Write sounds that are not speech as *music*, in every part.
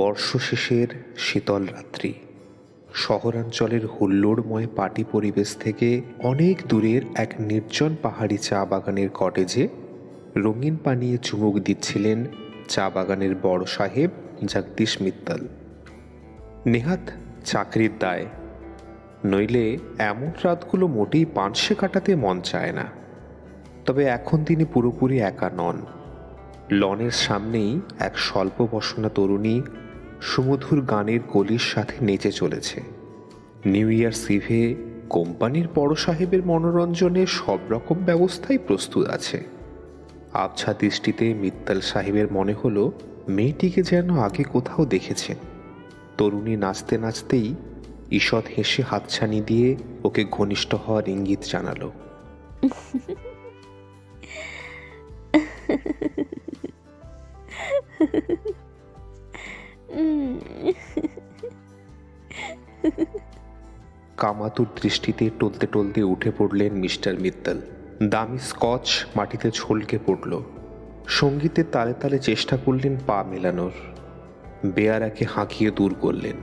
বর্ষশেষের শীতল রাত্রি। শহরাঞ্চলের হুল্লোড়ময় পাটি পরিবেশ থেকে অনেক দূরের এক নির্জন পাহাড়ি চা বাগানের কটেজে রঙিন পানিয়ে চুমুক দিচ্ছিলেন চা বাগানের বড় সাহেব জগদীশ মিত্তাল। নেহাত চাকরির দায়। নইলে এমন রাতগুলো মোটেই পাঁচশে কাটাতে মন চায় না। তবে এখন তিনি পুরোপুরি একা নন। লনের সামনেই এক স্বল্প বসনা তরুণী সুমধুর গানের কলির সাথে নেচে চলেছে। নিউ ইয়ার সিভে কোম্পানির বড় সাহেবের মনোরঞ্জনের সব রকম ব্যবস্থাই প্রস্তুত আছে। আবছা দৃষ্টিতে মিত্তাল সাহেবের মনে হলো, মেয়েটিকে যেন আগে কোথাও দেখেছেন তরুণী নাচতে নাচতেই ঈষৎ হেসে হাতছানি দিয়ে ওকে ঘনিষ্ঠ হওয়ার ইঙ্গিত জানালো। *laughs* কামাতুর দৃষ্টিতে টলতে টলতে উঠে পড়লেন মিস্টার মিত্তাল। দামি স্কচ মাটিতে ছলকে পড়ল। সঙ্গীতের তালে তালে চেষ্টা করলেন পা মেলানোর। বেয়ারাকে হাঁকিয়ে দূর করলেন।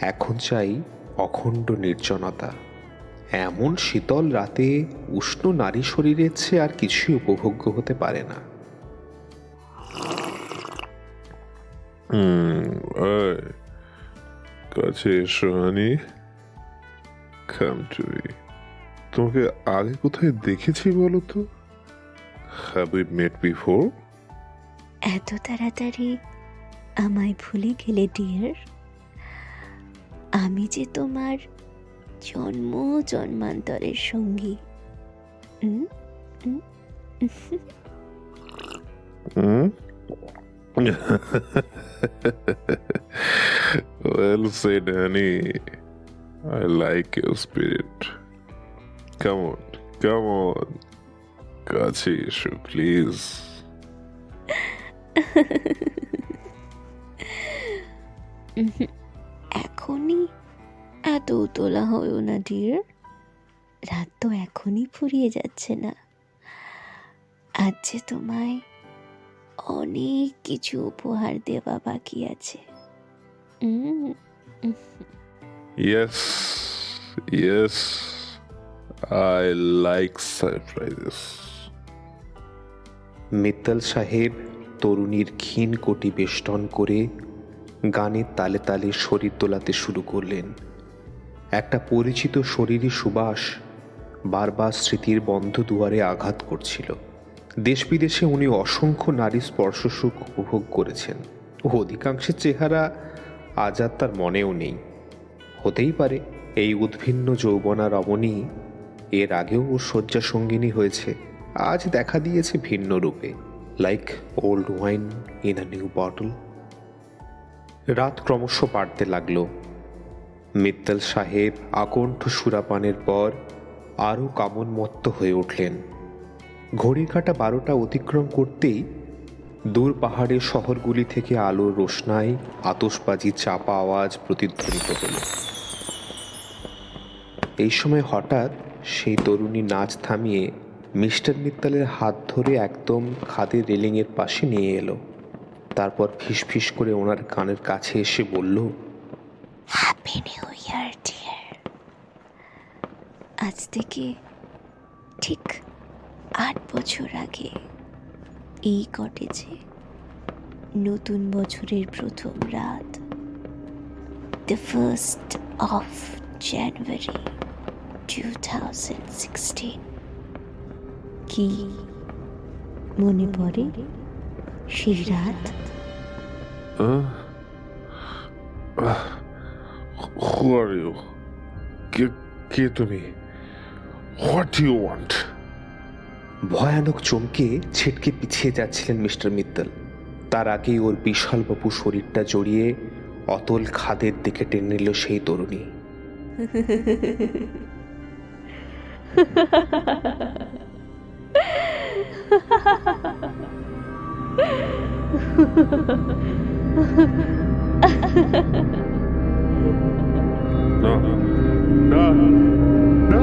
এখন চাই অখণ্ড নির্জনতা। এমন শীতল রাতে উষ্ণ নারী শরীরের চেয়ে আর কিছুই উপভোগ্য হতে পারে না। কাছে এসো, হানি। কাম টু তোমাকে আগে কোথায় দেখেছি বলো তো? হ্যাভ উই মেট বিফোর এত তাড়াতাড়ি আমায় ভুলে গেলে ডিয়ার আমি যে তোমার জন্ম জন্মান্তরের সঙ্গী। *laughs* well said, honey. I like your spirit. Come on, come on. কাছে এসো প্লিজ এখনই এত উতলা হয়েও না ডিয়ার রাত তো এখনই ফুরিয়ে যাচ্ছে না আজ যে তোমায় অনেক কিছু উপহার দেওয়া বাকি আছে উম, Yes, yes. I like surprises. Mittal সাহেব তরুণীর ক্ষীণ কোটি বেষ্টন করে গানের তালে তালে শরীর তোলাতে শুরু করলেন। একটা পরিচিত শরীরী সুবাস বারবার স্মৃতির বন্ধ দুয়ারে আঘাত করছিল। দেশ বিদেশে উনি অসংখ্য নারী স্পর্শসুখ উপভোগ করেছেন। অধিকাংশের চেহারা আজ আর তার মনেও নেই। হতেই পারে। এই উদ্ভিন্ন যৌবনা রমণী এর আগেও ওর শয্যা সঙ্গিনী হয়েছে। আজ দেখা দিয়েছে ভিন্ন রূপে। Like old wine in a new bottle রাত ক্রমশ বাড়তে লাগল। মিত্তাল সাহেব আকণ্ঠ সুরাপানের পর আরও কামনমত্ত হয়ে উঠলেন। ঘড়ির কাটা বারোটা অতিক্রম করতেই দূর পাহাড়ের শহরগুলি থেকে আলোর রোশনায় আতসবাজি চাপা আওয়াজ প্রতিধ্বনিত হলো। এই সময় হঠাৎ সেই তরুণী নাচ থামিয়ে মিস্টার মিত্তালের হাত ধরে একদম খাদের রেলিংয়ের পাশে নিয়ে এলো। তারপর ফিস ফিস করে ওনার কানের কাছে এসে বলল আজ থেকে ঠিক আট বছর আগে এই কটেজে নতুন বছরের প্রথম রাত the first of thousand sixteen কি মনে পড়ে সেই রাত? who are you? কে কে তুমি? হোয়াট ইউ ওয়ান্ট ভয়ানক চমকে ছিটকে পিছিয়ে যাচ্ছিলেন মিস্টার মিত্তল। তার আগেই ওর বিশাল বাবু শরীরটা জড়িয়ে অতল খাদের দিকে টেনে নিল সেই তরুণী। না না না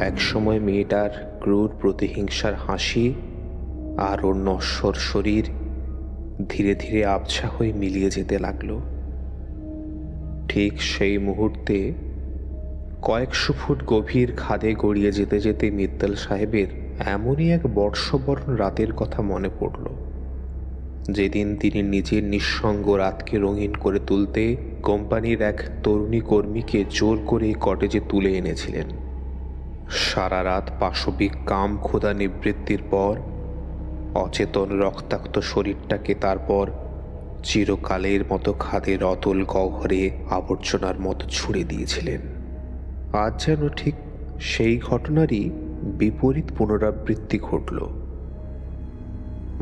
একসময় মেয়েটার ক্রূর প্রতিহিংসার হাসি আর ওর নশ্বর শরীর ধীরে ধীরে আবছা হয়ে মিলিয়ে যেতে লাগল। ঠিক সেই মুহূর্তে কয়েকশো ফুট গভীর খাদে গড়িয়ে যেতে যেতে মিত্তাল সাহেবের এমনই এক বর্ষবরণ রাতের কথা মনে পড়ল। যেদিন তিনি নিজের নিঃসঙ্গ রাতকে রঙিন করে তুলতে কোম্পানির এক তরুণী কর্মীকে জোর করে কটেজে তুলে এনেছিলেন। সারা রাত পাশবিক কাম খোদা নিবৃত্তির পর অচেতন রক্তাক্ত শরীরটাকে তারপর চিরকালের মতো খাদের অতল গহ্বরে আবর্জনার মতো ছুড়ে দিয়েছিলেন। আজ যেন ঠিক সেই ঘটনারই বিপরীত পুনরাবৃত্তি ঘটল।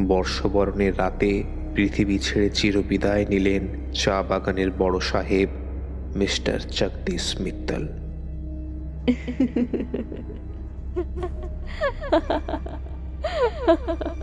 বর্ষবরণের রাতে পৃথিবী ছেড়ে চিরবিদায় নিলেন চা বাগানের বড় সাহেব মিস্টার জগদীশ মিত্তল। আটত্রিশ *laughs*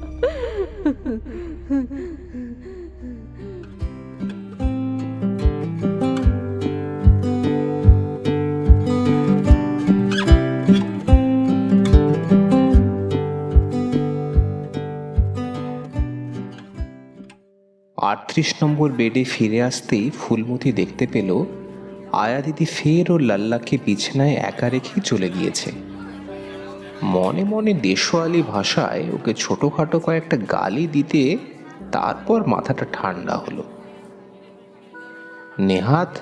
নম্বর বেডে ফিরে আসতেই ফুলমতি দেখতে পেল আয়া দিদি ফের ও লাল্লাকে বিছানায় একা রেখেই চলে গিয়েছে। মনে মনে দেশোয়ালি ভাষায় ওকে ছোটোখাটো কয়েকটা গালি দিতে তারপর মাথাটা ঠান্ডা হলো। নেহাত,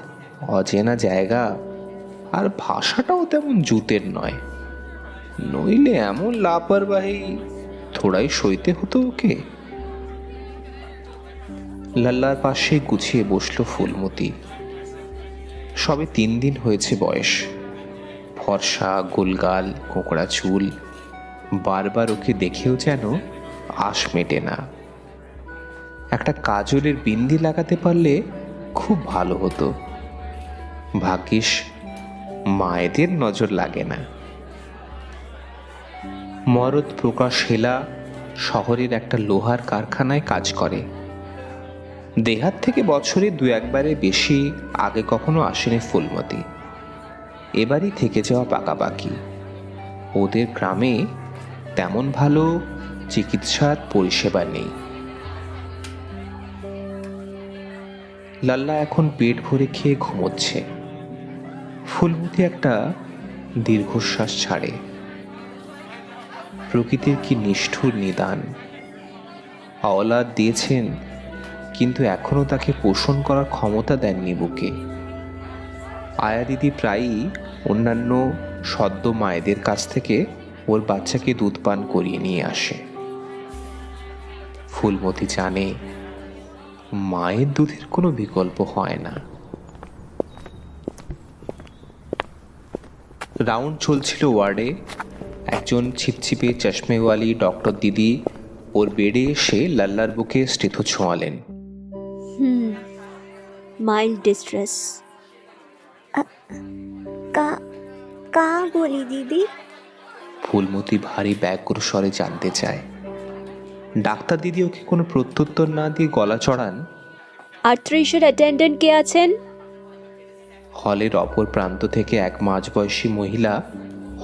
অচেনা জায়গা, আর ভাষাটাও তেমন জুতের নয়। নইলে এমন লাপারবাহী, থোড়াই সইতে হতো ওকে। লাল্লার পাশে গুছিয়ে বসল ফুলমতি। সবে তিন দিন হয়েছে বয়স। ফর্সা, গোলগাল, কোঁকড়া চুল, বারবার ওকে দেখেও যেন আশ মেটে না। একটা কাজলের বিন্দি লাগাতে পারলে খুব ভালো হতো। ভাগ্যিস মায়েদের নজর লাগে না। মরদ প্রকাশ হেলা শহরের একটা লোহার কারখানায় কাজ করে। দেহাত থেকে বছরে দু একবারে বেশি আগে কখনো আসেনি ফুলমতি। এবারই থেকে যাওয়া পাকাপাকি। ওদের গ্রামে তেমন ভালো চিকিৎসার পরিষেবা নেই। লাল্লা এখন পেট ভরে খেয়ে ঘুমোচ্ছে। ফুলমতি একটা দীর্ঘশ্বাস ছাড়ে। প্রকৃতির কি নিষ্ঠুর নিদান? আওলাদ দিয়েছেন কিন্তু এখনও তাকে পোষণ করার ক্ষমতা দেননি বুকে। আয়া দিদি প্রায়ই অন্যান্য সদ্য মায়েদের কাছ থেকে ওর বাচ্চাকে দুধ পান করিয়ে নিয়ে আসে। ফুলমতি জানে, মায়ের দুধের কোনো বিকল্প হয় না। রাউন্ড চলছিল ওয়ার্ডে। একজন ছিপছিপে চশমেওয়ালি ডক্টর দিদি ওর বেডে এসে লাল্লার বুকে স্টেথো ছোঁয়ালেন। mild distress. কা কা বলি দিদি? ফুলমতি ভারী ব্যাকুর স্বরে জানতে চায়। ডাক্তার দিদি ওকে কোনো প্রত্যুত্তর না দিয়ে গলা চড়ান। আর্থ্রেইসের অ্যাটেন্ডেন্ট কে আছেন? হলের অপর প্রান্ত থেকে এক মাঝবয়সী মহিলা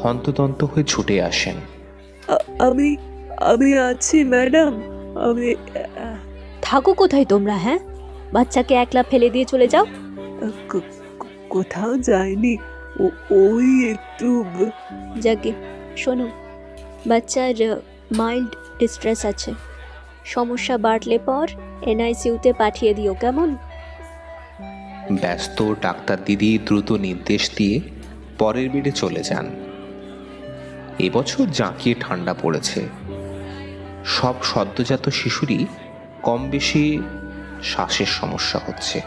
হন্তদন্ত হয়ে ছুটে আসেন। আমি আমি আছি ম্যাডাম। আমি থাকো কোথায় তোমরা হ্যাঁ? বাচ্চাকে একলা ফেলে দিয়ে চলে যাও। কোথাও যায়নি। ও- ওই একটু যাকে শোনো বাচ্চার মাইল্ড ডিস্ট্রেস আছে। সমস্যা বাড়লে পর এনআইসিউতে পাঠিয়ে দিও কেমন? ব্যস্ত ডাক্তার দিদি দ্রুত নির্দেশ দিয়ে পরের বেডে চলে যান। এবছর জাঁকিয়ে ঠান্ডা পড়েছে। সব সদ্যজাত শিশুরই কম বেশি শ্বাসের সমস্যা হচ্ছে।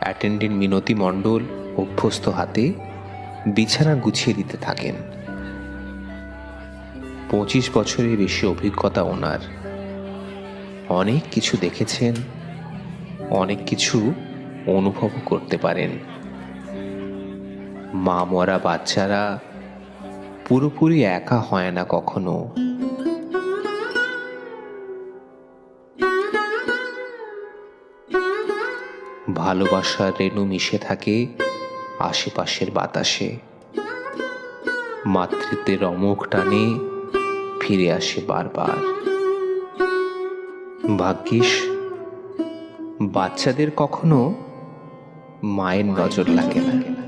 অ্যাটেন্ডেন্ট মিনতি মণ্ডল অভ্যস্ত হাতে বিছানা গুছিয়ে দিতে থাকেন। পঁচিশ বছরের বেশি অভিজ্ঞতা ওনার। অনেক কিছু দেখেছেন, অনেক কিছু অনুভব করতে পারেন। মা মরা বাচ্চারা পুরোপুরি একা হয় না কখনো। ভালোবাসার রেণু মিশে থাকে আশেপাশের বাতাসে। মাতৃত্বের অমুক টানে ফিরে আসে বারবার। ভাগ্যিস, বাচ্চাদের কখনো মায়ের নজর লাগে না।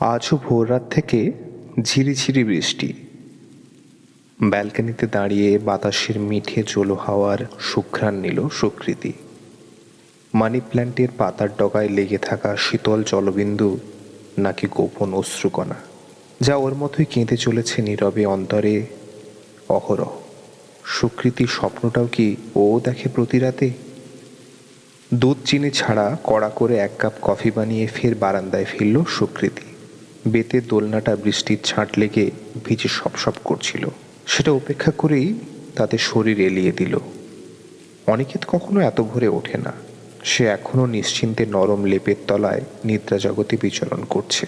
আজও ভোররাত থেকে ঝিরিঝিরি বৃষ্টি। ব্যালকনিতে দাঁড়িয়ে বাতাসের মিঠে জলো হাওয়ার সুঘ্রাণ নিল সুকৃতি। মানি প্ল্যান্টের পাতার ডগায় লেগে থাকা শীতল জলবিন্দু নাকি গোপন অশ্রুকণা, যা ওর মতোই কেঁদে চলেছে নীরবে অন্তরে অহরহ। সুকৃতির স্বপ্নটাও কি ও দেখে প্রতি রাতে? দুধ চিনি ছাড়া কড়া করে এক কাপ কফি বানিয়ে ফের বারান্দায় ফিরল সুকৃতি। বেতের দোলনাটা বৃষ্টির ছাঁট লেগে ভিজে সপসপ করছিল। সেটা উপেক্ষা করেই তাতে শরীর এলিয়ে দিল। অনিকেত কখনো এত ভোরে ওঠে না। সে এখনও নিশ্চিন্তে নরম লেপের তলায় নিদ্রা জগতে বিচরণ করছে।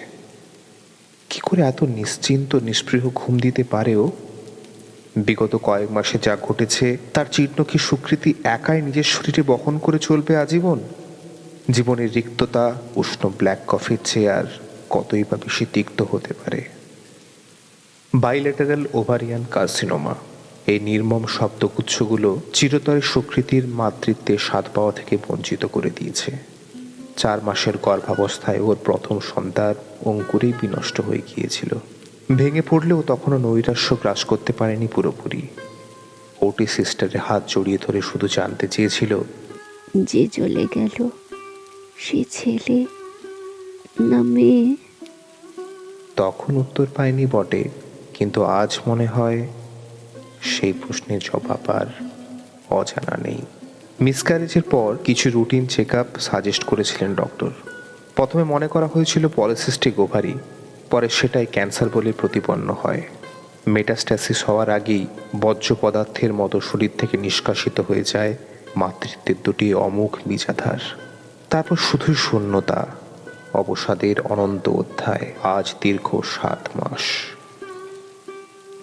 কি করে এত নিশ্চিন্ত নিষ্পৃহ ঘুম দিতে পারেও? বিগত কয়েক মাসে যা ঘটেছে, তার চিহ্ন কি সুকৃতি একাই নিজের শরীরে বহন করে চলবে আজীবন। জীবনের রিক্ততা, উষ্ণ ব্ল্যাক কফির চেয়ার কতই বা বেশি তিক্ত হতে পারে? বাইলেটারাল ওভারিয়ান কার্সিনোমা এই নির্মম শব্দগুচ্ছগুলো চিরতরে সুকৃতির মাতৃত্বের স্বাদ পাওয়া থেকে বঞ্চিত করে দিয়েছে। চার মাসের গর্ভাবস্থায় ওর প্রথম সন্তান অঙ্কুরেই বিনষ্ট হয়ে গিয়েছিল। ভেঙে পড়লেও তখনও নৈরাশ্য গ্রাস করতে পারেনি পুরোপুরি। ওটি সিস্টারের হাত জড়িয়ে ধরে শুধু জানতে চেয়েছিল যে চলে গেল সে ছেলে না মেয়ে? তখন উত্তর পায়নি বটে। কিন্তু আজ মনে হয় সেই প্রশ্নের জবাব আর অজানা নেই। মিসক্যারেজের পর কিছু রুটিন চেক আপ সাজেস্ট করেছিলেন ডক্টর প্রথমে মনে করা হয়েছিল পলিসিস্টিক ওভারি পরে সেটাই ক্যান্সার বলে প্রতিপন্ন হয়। মেটাস্ট্যাসিস হওয়ার আগেই বর্জ্য পদার্থের মতো শরীর থেকে নিষ্কাশিত হয়ে যায় মাতৃত্বের দুটি অমুখ বীজাধার। তারপর শুধুই শূন্যতা, অবসাদের অনন্ত অধ্যায়, আজ দীর্ঘ সাত মাস।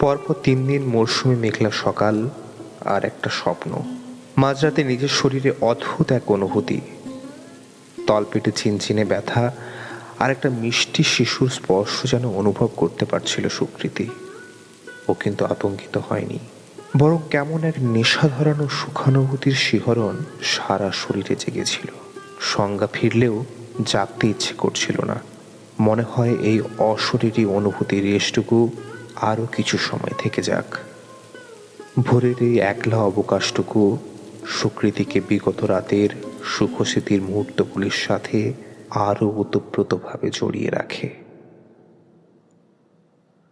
পরপর তিন দিন মরশুমে মেঘলা সকাল আর একটা স্বপ্ন। মাঝরাতে নিজের শরীরে অদ্ভুত এক অনুভূতি। তলপেটে চিনচিনে ব্যথা আর একটা মিষ্টি শিশুর স্পর্শ যেন অনুভব করতে পারছিল সুকৃতি। ও কিন্তু আতঙ্কিত হয়নি। বরং কেমন এক নেশা ধরানো সুখানুভূতির শিহরণ সারা শরীরে জেগেছিল। সংজ্ঞা ফিরলেও জাগতে ইচ্ছে করছিল না। মনে হয় এই অশরীরী অনুভূতির রেশটুকু আরও কিছু সময় থেকে যাক। ভোরের এই একলা অবকাশটুকু সুকৃতিকে বিগত রাতের সুখস্মৃতির মুহূর্তগুলির সাথে আরও ওতপ্রোতভাবে জড়িয়ে রাখে।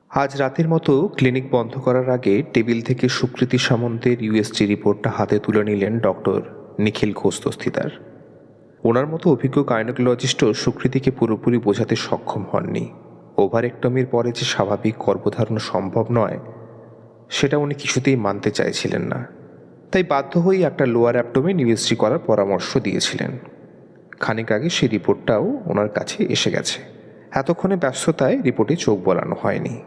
আজ রাতের মতো ক্লিনিক বন্ধ করার আগে টেবিল থেকে সুকৃতি সামন্তের ইউএসজি রিপোর্টটা হাতে তুলে নিলেন ডক্টর নিখিল ঘোষ ওনার মতো অভিজ্ঞ গাইনোকোলজিস্টও সুকৃতিকে পুরোপুরি বোঝাতে সক্ষম হননি। ওভারেক্টমির পরে যে স্বাভাবিক গর্ভধারণ সম্ভব নয়, সেটা উনি কিছুতেই মানতে চাইছিলেন না। তাই বাধ্য হয়েই একটা লোয়ার অ্যাপটমে ইউএসজি করার পরামর্শ দিয়েছিলেন। খানিক আগে সেই রিপোর্টটাও ওনার কাছে এসে গেছে। এতক্ষণে ব্যস্ততায় রিপোর্টে চোখ বলানো হয়নি।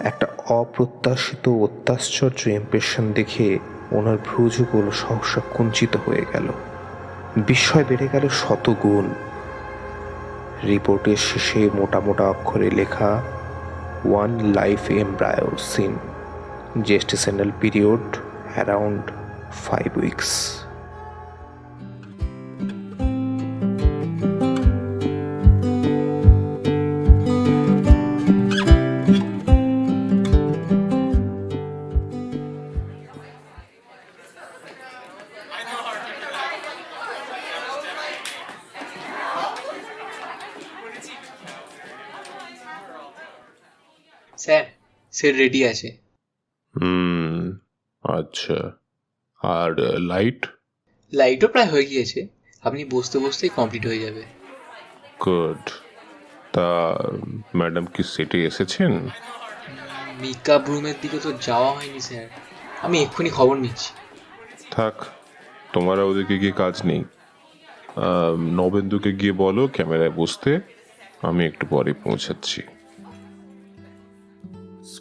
একটা অপ্রত্যাশিত অত্যাশ্চর্য ইমপ্রেশন দেখে ওনার ভ্রুজগুলো সহসা কুঞ্চিত হয়ে গেল। বিস্ময় বেড়ে গেল শতগুণ। রিপোর্টের শেষে মোটা মোটা অক্ষরে লেখা one life embryo seen gestational period around five weeks সে রেডি আছে। হুম আচ্ছা। আর লাইট লাইটও প্রায় হয়ে গিয়েছে। আপনি বসতে বসতেই কমপ্লিট হয়ে যাবে। গুড তা ম্যাডাম কি সেটে এসেছেন? মেকআপ রুমের দিকে তো যাওয়া হয়নি স্যার আমি এক্ষুনি খবর নিচ্ছি। থাক তোমার ওদিকে গিয়ে কাজ নেই। নবেন্দুকে গিয়ে বলো ক্যামেরায় বসতে। আমি একটু পরে পৌঁছাচ্ছি।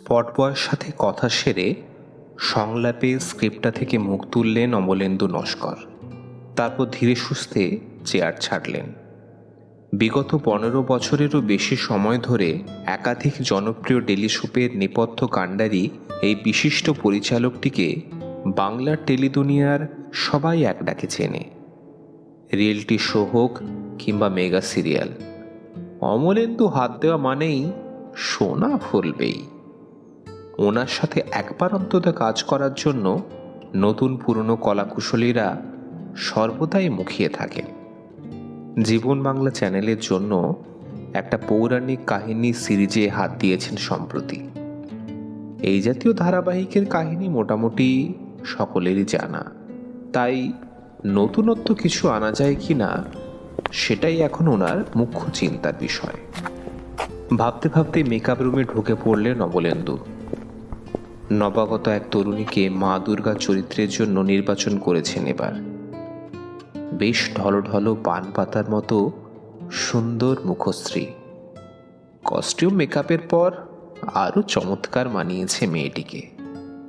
স্পট বয়ের সাথে কথা সেরে সংলাপে স্ক্রিপ্টটা থেকে মুখ তুললেন অমলেন্দু নস্কর। তারপর ধীরে সুস্থে চেয়ার ছাড়লেন। বিগত পনেরো বছরেরও বেশি সময় ধরে একাধিক জনপ্রিয় ডেলি শোপের নেপথ্য কাণ্ডারি এই বিশিষ্ট পরিচালকটিকে বাংলার টেলিদুনিয়ার সবাই এক ডাকে চেনে। রিয়েলিটি শো হোক কিংবা মেগা সিরিয়াল। অমলেন্দু হাত দেওয়া মানেই সোনা ফলবেই। ওনার সাথে একবার অন্তত কাজ করার জন্য নতুন পুরনো কলাকুশলীরা সর্বদাই মুখিয়ে থাকেন জীবন বাংলা চ্যানেলের জন্য একটা পৌরাণিক কাহিনী সিরিজে হাত দিয়েছেন সম্প্রতি। এই জাতীয় ধারাবাহিকের কাহিনী মোটামুটি সকলেরই জানা। তাই নতুনত্ব কিছু আনা যায় কি না সেটাই এখন ওনার মুখ্য চিন্তার বিষয়। ভাবতে ভাবতে মেকআপ রুমে ঢুকে পড়লেন নবলেন্দু। নবাগত এক তরুণীকে মা দুর্গা চরিত্রের জন্য নির্বাচন করেছেন এবার। বেশ ঢলঢলো পান পাতার মতো সুন্দর মুখশ্রী। কস্টিউম মেকআপের পর আরও চমৎকার মানিয়েছে মেয়েটিকে।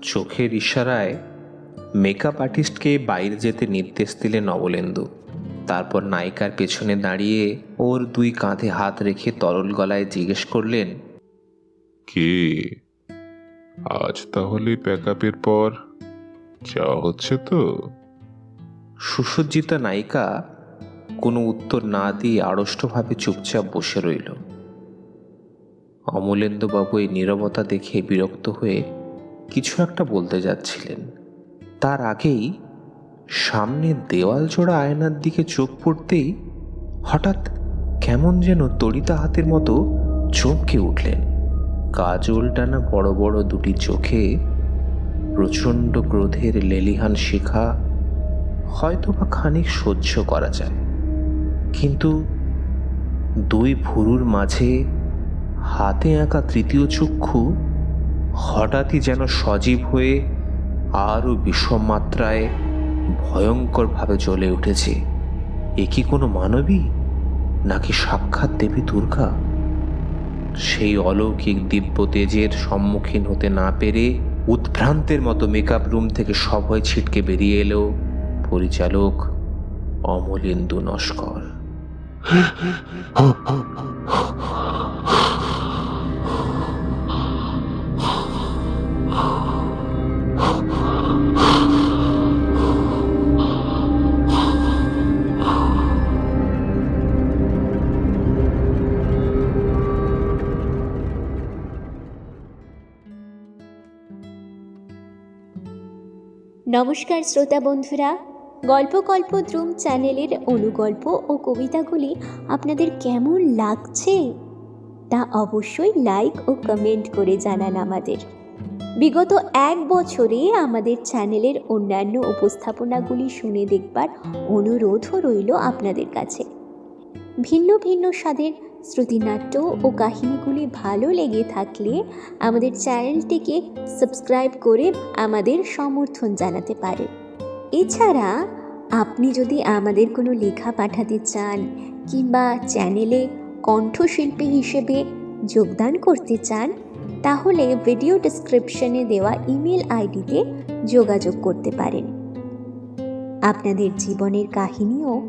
চোখের ইশারায় মেকআপ আর্টিস্টকে বাইরে যেতে নির্দেশ দিলেন নবলেন্দু। তারপর নায়িকার পেছনে দাঁড়িয়ে ওর দুই কাঁধে হাত রেখে তরল গলায় জিজ্ঞেস করলেন, কি? আজ তাহলে প্যাকআপের পর যাওয়া হচ্ছে তো? সুসজ্জিতা নায়িকা কোনো উত্তর না দিয়ে আড়ষ্টভাবে চুপচাপ বসে রইল। অমলেন্দুবাবু এই নীরবতা দেখে বিরক্ত হয়ে কিছু একটা বলতে যাচ্ছিলেন। তার আগেই সামনে দেওয়াল জোড়া আয়নার দিকে চোখ পড়তেই হঠাৎ কেমন যেন তড়িতা হাতের মতো চমকে উঠলেন। কাজল টানা বড় বড় দুটি চোখে প্রচণ্ড ক্রোধের লেলিহান শিখা হয়তো বা খানিক সহ্য করা যায়। কিন্তু দুই ভুরুর মাঝে হাতে আঁকা তৃতীয় চক্ষু হঠাৎই যেন সজীব হয়ে আরও বিষম মাত্রায় ভয়ঙ্করভাবে জ্বলে উঠেছে। এ কি কোনো মানবী? নাকি সাক্ষাৎ দেবী দুর্গা? সেই অলৌকিক দিব্য তেজের সম্মুখীন হতে না পেরে উদ্ভ্রান্তের মতো মেকআপ রুম থেকে সভয় ছিটকে বেরিয়ে এলো পরিচালক অমলেন্দু নস্কর। *laughs* নমস্কার শ্রোতা বন্ধুরা, গল্প কল্প দ্রুম চ্যানেলের অনুগল্প ও কবিতাগুলি আপনাদের কেমন লাগছে? তা অবশ্যই লাইক ও কমেন্ট করে জানান আমাদের। বিগত এক বছরে আমাদের চ্যানেলের অন্যান্য উপস্থাপনাগুলি শুনে দেখবার অনুরোধও রইল আপনাদের কাছে। ভিন্ন ভিন্ন স্বাদের শ্রুতিনাট্য ও কাহিনীগুলি ভালো লেগে থাকলে আমাদের চ্যানেলটিকে সাবস্ক্রাইব করে আমাদের সমর্থন জানাতে পারেন এছাড়া আপনি যদি আমাদের কোনো লেখা পাঠাতে চান কিংবা চ্যানেলে কণ্ঠশিল্পী হিসেবে যোগদান করতে চান, তাহলে ভিডিও ডেসক্রিপশনে দেওয়া ইমেল আইডিতে যোগাযোগ করতে পারেন। আপনাদের জীবনের কাহিনীও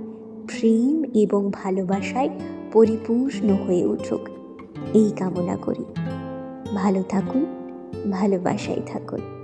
প্রেম এবং ভালোবাসায় পরিপূর্ণ হয়ে উঠুক। এই কামনা করি। ভালো থাকুন ভালোবাসাই থাকুন।